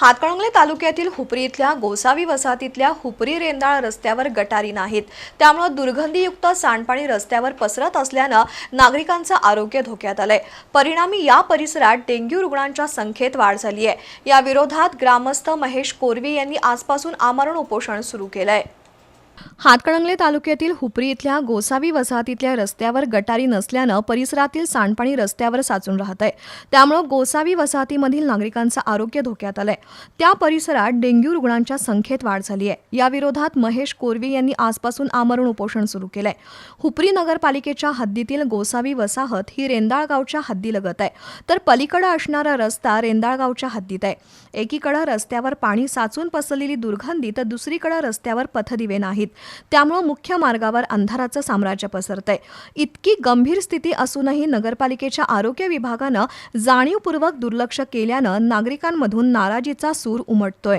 हातकणंगले तालुक्यातील हुपरी इथल्या गोसावी वसाहतीतल्या हुपरी रेंदाळ रस्त्यावर गटारी नाहीत. त्यामुळे दुर्गंधीयुक्त सांडपाणी रस्त्यावर पसरत असल्यानं नागरिकांचं आरोग्य धोक्यात आलंय. परिणामी या परिसरात डेंग्यू रुग्णांच्या संख्येत वाढ झाली आहे या विरोधात ग्रामस्थ महेश कोरवी यांनी आजपासून आमरण उपोषण सुरू केलंय. हातकणंगले तालुक्यातील हुपरी इथल्या गोसावी वसाहतीतल्या रस्त्यावर गटारी नसल्यानं परिसरातील सांडपाणी रस्त्यावर साचून राहत आहे त्यामुळं गोसावी वसाहतीमधील नागरिकांचं आरोग्य धोक्यात आलंय. त्या परिसरात डेंग्यू रुग्णांच्या संख्येत वाढ झाली आहे. याविरोधात महेश कोरवी यांनी आजपासून आमरण उपोषण सुरू केलंय. हुपरी नगरपालिकेच्या हद्दीतील गोसावी वसाहत ही रेंदाळगावच्या हद्दीलगत आहे. तर पलीकडं असणारा रस्ता रेंदाळगावच्या हद्दीत आहे. एकीकडं रस्त्यावर पाणी साचून पसरलेली दुर्गंधी तर दुसरीकडं रस्त्यावर पथदिवे नाहीत. त्यामुळं मुख्य मार्गावर अंधाराचं साम्राज्य पसरतंय. इतकी गंभीर स्थिती असूनही नगरपालिकेच्या आरोग्य विभागानं जाणीवपूर्वक दुर्लक्ष केल्यानं नागरिकांमधून नाराजीचा सूर उमटतोय.